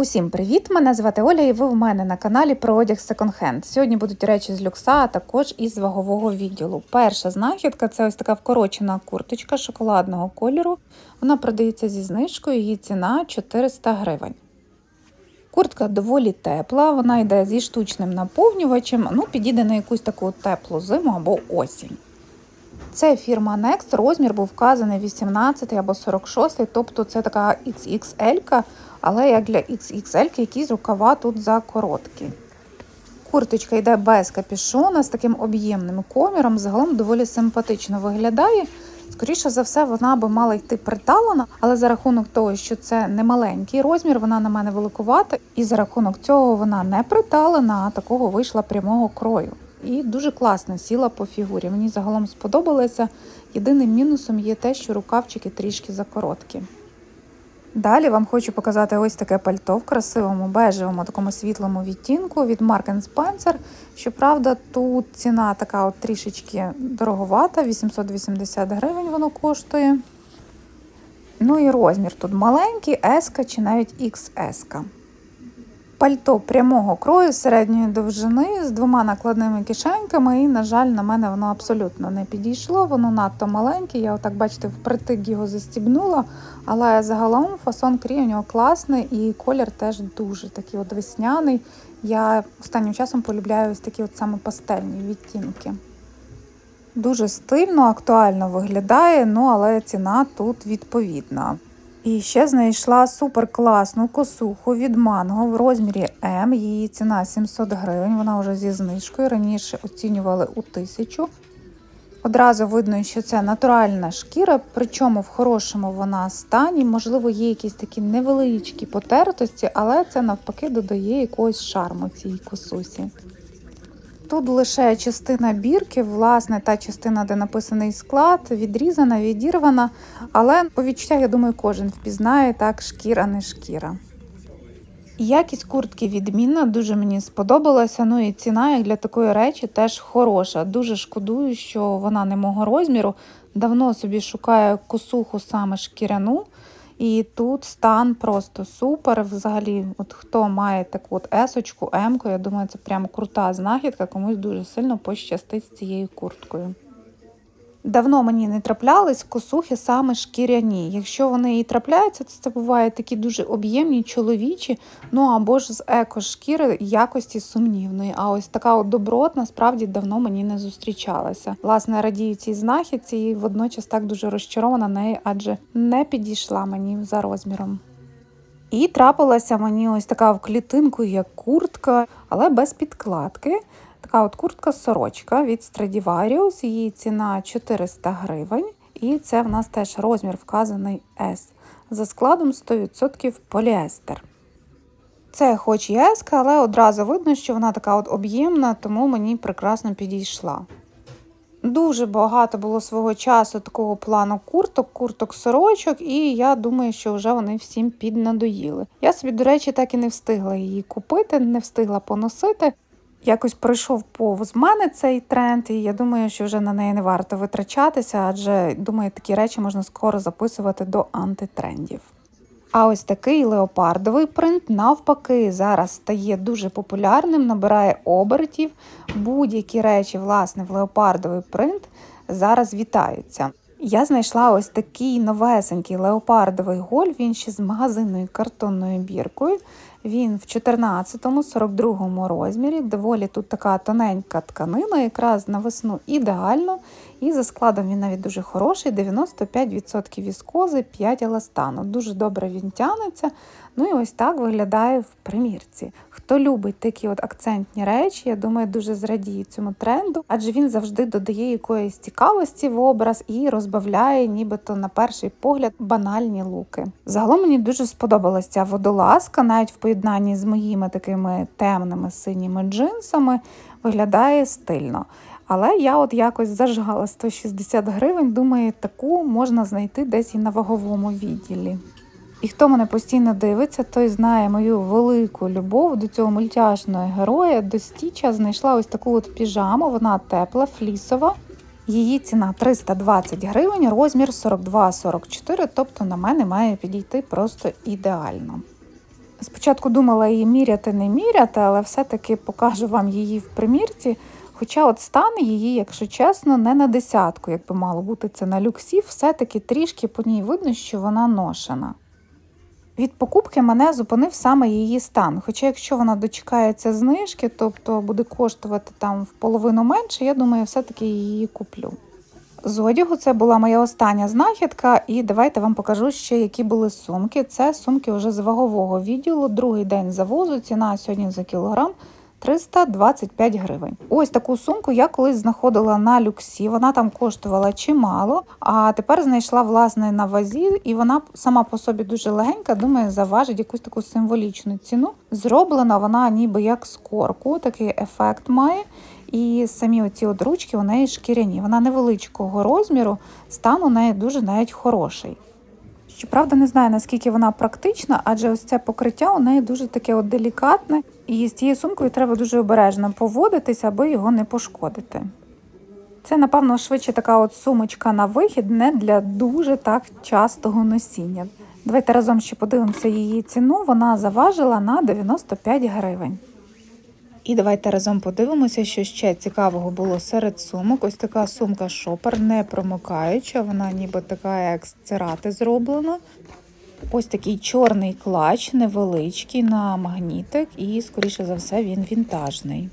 Усім привіт! Мене звати Оля, і ви в мене на каналі про одяг секонд-хенд. Сьогодні будуть речі з люкса, а також із вагового відділу. Перша знахідка це ось така вкорочена курточка шоколадного кольору. Вона продається зі знижкою, її ціна 400 гривень. Куртка доволі тепла, вона йде зі штучним наповнювачем, ну підійде на якусь таку теплу зиму або осінь. Це фірма Next, розмір був вказаний 18 або 46, тобто це така XXL, але як для XXL, якісь рукава тут закороткі. Курточка йде без капюшона з таким об'ємним коміром, загалом доволі симпатично виглядає. Скоріше за все, вона би мала йти приталена, але за рахунок того, що це не маленький розмір, вона на мене великувата, і за рахунок цього вона не приталена, а такого вийшла прямого крою. І дуже класно сіла по фігурі. Мені загалом сподобалося. Єдиним мінусом є те, що рукавчики трішки закороткі. Далі вам хочу показати ось таке пальто в красивому бежевому такому світлому відтінку від Mark Spencer. Щоправда, тут ціна така от трішечки дороговата, 880 гривень воно коштує. Ну і розмір тут маленький, S чи навіть XS. Пальто прямого крою середньої довжини з двома накладними кишеньками, і, на жаль, на мене воно абсолютно не підійшло. Воно надто маленьке. Я, отак, бачите, впритик його застібнула. Але загалом фасон крій у нього класний і колір теж дуже такий от весняний. Я останнім часом полюбляю ось такі от саме пастельні відтінки. Дуже стильно, актуально виглядає, ну але ціна тут відповідна. І ще знайшла суперкласну косуху від манго в розмірі М. Її ціна 700 гривень. Вона вже зі знижкою. Раніше оцінювали у тисячу. Одразу видно, що це натуральна шкіра, причому в хорошому вона стані. Можливо, є якісь такі невеличкі потертості, але це навпаки додає якогось шарму цій косусі. Тут лише частина бірки, власне, та частина, де написаний склад, відрізана, відірвана. Але по відчуттях, я думаю, кожен впізнає так, шкіра не шкіра. Якість куртки відмінна, дуже мені сподобалася. Ну і ціна як для такої речі теж хороша. Дуже шкодую, що вона не мого розміру. Давно собі шукаю косуху саме шкіряну. І тут стан просто супер. Взагалі, от хто має таку от есочку, емку, я думаю, це прям крута знахідка, комусь дуже сильно пощастить з цією курткою. Давно мені не траплялись косухи саме шкіряні. Якщо вони і трапляються, то це бувають такі дуже об'ємні, чоловічі, ну або ж з екошкіри якості сумнівної. А ось така от добротна справді давно мені не зустрічалася. Власне, радію цій знахідці і водночас так дуже розчарована нею, адже не підійшла мені за розміром. І трапилася мені ось така в клітинку, як куртка, але без підкладки. Така от куртка-сорочка від Stradivarius, її ціна 400 гривень. І це в нас теж розмір вказаний S. За складом 100% поліестер. Це хоч і S, але одразу видно, що вона така от об'ємна, тому мені прекрасно підійшла. Дуже багато було свого часу такого плану курток, курток-сорочок, і я думаю, що вже вони всім піднадоїли. Я собі, до речі, так і не встигла її купити, не встигла поносити. Якось пройшов повз мене цей тренд, і я думаю, що вже на неї не варто витрачатися, адже думаю, такі речі можна скоро записувати до антитрендів. А ось такий леопардовий принт, навпаки, зараз стає дуже популярним, набирає обертів. Будь-які речі, власне, в леопардовий принт зараз вітаються. Я знайшла ось такий новесенький леопардовий голь, він ще з магазинною картонною біркою. Він в 14-42 розмірі. Доволі тут така тоненька тканина, якраз на весну ідеально. І за складом він навіть дуже хороший: 95% віскози, 5 еластану. Дуже добре він тянеться. Ну і ось так виглядає в примірці. Хто любить такі от акцентні речі, я думаю, дуже зрадіє цьому тренду, адже він завжди додає якоїсь цікавості в образ і розбавляє, нібито на перший погляд, банальні луки. Загалом мені дуже сподобалася ця водолазка, навіть в поєднанні з моїми такими темними синіми джинсами, виглядає стильно. Але я от якось зажгала 160 гривень, думаю, таку можна знайти десь і на ваговому відділі. І хто мене постійно дивиться, той знає мою велику любов до цього мультяшного героя. До стіча знайшла ось таку от піжаму, вона тепла, флісова. Її ціна 320 гривень, розмір 42-44, тобто на мене має підійти просто ідеально. Спочатку думала її міряти, не міряти, але все-таки покажу вам її в примірці. Хоча от стан її, якщо чесно, не на десятку, як би мало бути це на люксі, все-таки трішки по ній видно, що вона ношена. Від покупки мене зупинив саме її стан. Хоча, якщо вона дочекається знижки, тобто буде коштувати там в половину менше, я думаю, все-таки її куплю. З одягу це була моя остання знахідка, і давайте вам покажу ще, які були сумки. Це сумки вже з вагового відділу, другий день завозу, ціна сьогодні за кілограм 325 гривень. Ось таку сумку я колись знаходила на люксі. Вона там коштувала чимало, а тепер знайшла власне на вазі, і вона сама по собі дуже легенька. Думаю, заважить якусь таку символічну ціну. Зроблена вона ніби як з корку, такий ефект має. І самі оці от ручки у неї шкіряні. Вона невеличкого розміру, стан у неї дуже навіть хороший. Щоправда, не знаю, наскільки вона практична, адже ось це покриття у неї дуже таке от делікатне, і з цією сумкою треба дуже обережно поводитися, аби його не пошкодити. Це, напевно, швидше така от сумочка на вихід, не для дуже так частого носіння. Давайте разом ще подивимося її ціну. Вона заважила на 95 гривень. І давайте разом подивимося, що ще цікавого було серед сумок. Ось така сумка шопер, не промокаюча, вона ніби така, як з цирати зроблена. Ось такий чорний клач, невеличкий на магнітик, і, скоріше за все, він вінтажний.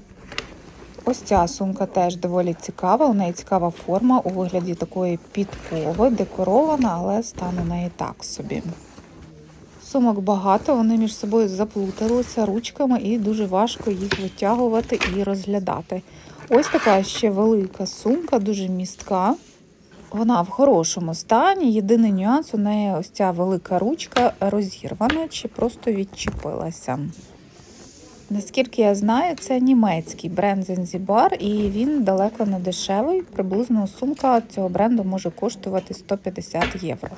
Ось ця сумка теж доволі цікава. У неї цікава форма у вигляді такої підкови, декорована, але стан у неї так собі. Сумок багато, вони між собою заплуталися ручками і дуже важко їх витягувати і розглядати. Ось така ще велика сумка, дуже містка. Вона в хорошому стані. Єдиний нюанс у неї ось ця велика ручка розірвана чи просто відчепилася. Наскільки я знаю, це німецький бренд Занзібар, і він далеко не дешевий. Приблизно сумка цього бренду може коштувати 150 євро.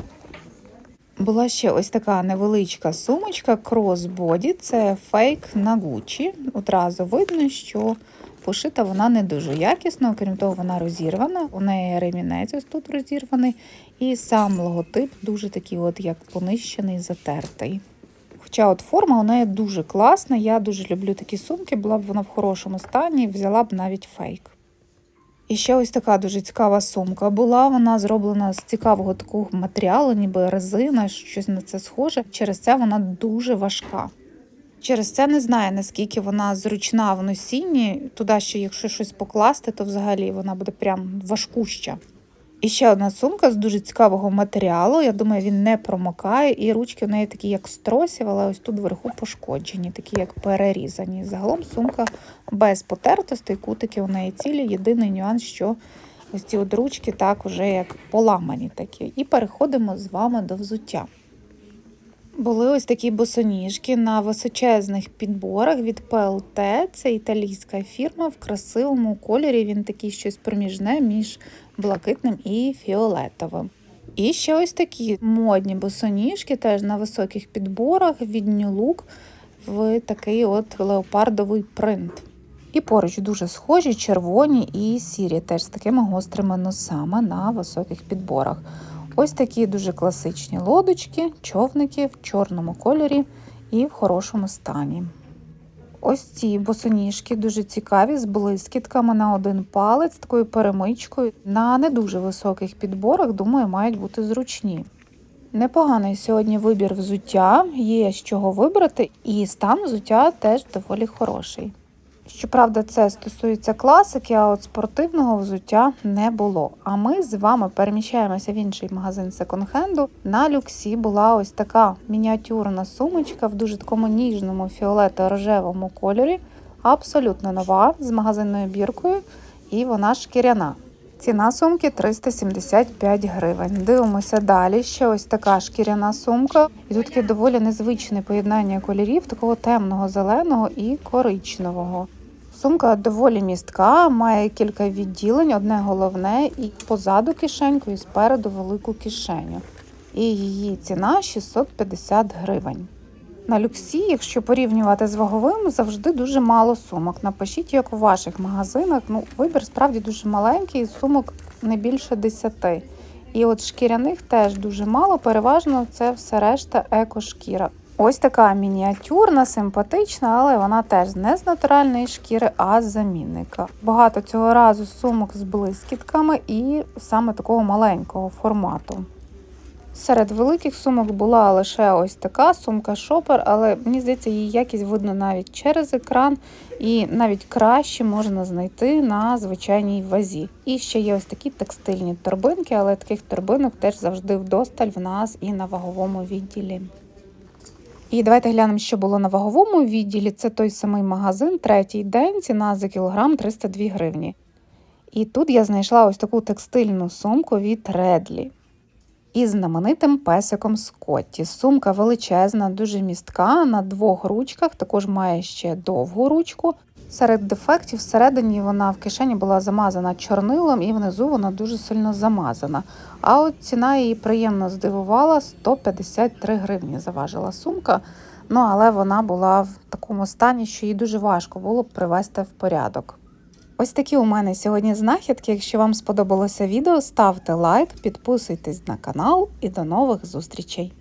Була ще ось така невеличка сумочка кросбоді, це фейк на Гучі. Одразу видно, що пошита вона не дуже якісно, окрім того, вона розірвана. У неї ремінець ось тут розірваний, і сам логотип дуже такий, от як понищений, затертий. Хоча от форма у неї дуже класна, я дуже люблю такі сумки, була б вона в хорошому стані, взяла б навіть фейк. І ще ось така дуже цікава сумка була. Вона зроблена з цікавого такого матеріалу, ніби резина, щось на це схоже. Через це вона дуже важка. Через це не знаю, наскільки вона зручна в носінні. Туди ще, якщо щось покласти, то взагалі вона буде прям важкуща. І ще одна сумка з дуже цікавого матеріалу. Я думаю, він не промокає, і ручки у неї такі, як стросів, але ось тут вверху пошкоджені, такі як перерізані. Загалом сумка без потертостей, кутики у неї цілі. Єдиний нюанс, що ось ці от ручки так вже як поламані такі. І переходимо з вами до взуття. Були ось такі босоніжки на височезних підборах від PLT. Це італійська фірма в красивому кольорі. Він такий щось проміжне між блакитним і фіолетовим. І ще ось такі модні босоніжки, теж на високих підборах від New Look в такий от леопардовий принт. І поруч дуже схожі червоні і сірі, теж з такими гострими носами на високих підборах. Ось такі дуже класичні лодочки, човники в чорному кольорі і в хорошому стані. Ось ці босоніжки дуже цікаві, з блискітками на один палець, такою перемичкою. На не дуже високих підборах, думаю, мають бути зручні. Непоганий сьогодні вибір взуття, є з чого вибрати, і стан взуття теж доволі хороший. Щоправда, це стосується класики, а от спортивного взуття не було. А ми з вами переміщаємося в інший магазин секонд-хенду. На люксі була ось така мініатюрна сумочка в дуже такому ніжному фіолето-рожевому кольорі. Абсолютно нова з магазинною біркою, і вона шкіряна. Ціна сумки 375 гривень. Дивимося далі. Ще ось така шкіряна сумка. І тут таке доволі незвичне поєднання кольорів, такого темного зеленого і коричневого. Сумка доволі містка, має кілька відділень, одне головне, і позаду кишеньку, і спереду велику кишеню. І її ціна 650 гривень. На люксі, якщо порівнювати з ваговим, завжди дуже мало сумок. Напишіть, як у ваших магазинах. Ну, вибір справді дуже маленький, сумок не більше 10. І от шкіряних теж дуже мало, переважно це все решта екошкіра. Ось така мініатюрна, симпатична, але вона теж не з натуральної шкіри, а з замінника. Багато цього разу сумок з блискітками і саме такого маленького формату. Серед великих сумок була лише ось така сумка шопер, але мені здається, її якість видно навіть через екран, і навіть краще можна знайти на звичайній вазі. І ще є ось такі текстильні торбинки, але таких торбинок теж завжди вдосталь в нас і на ваговому відділі. І давайте глянемо, що було на ваговому відділі. Це той самий магазин, третій день, ціна за кілограм 302 гривні. І тут я знайшла ось таку текстильну сумку від Редлі. Із знаменитим песиком Скотті. Сумка величезна, дуже містка, на двох ручках, також має ще довгу ручку. Серед дефектів всередині вона в кишені була замазана чорнилом і внизу вона дуже сильно замазана. А от ціна її приємно здивувала 153 гривні заважила сумка. Ну але вона була в такому стані, що її дуже важко було б привести в порядок. Ось такі у мене сьогодні знахідки. Якщо вам сподобалося відео, ставте лайк, підписуйтесь на канал і до нових зустрічей!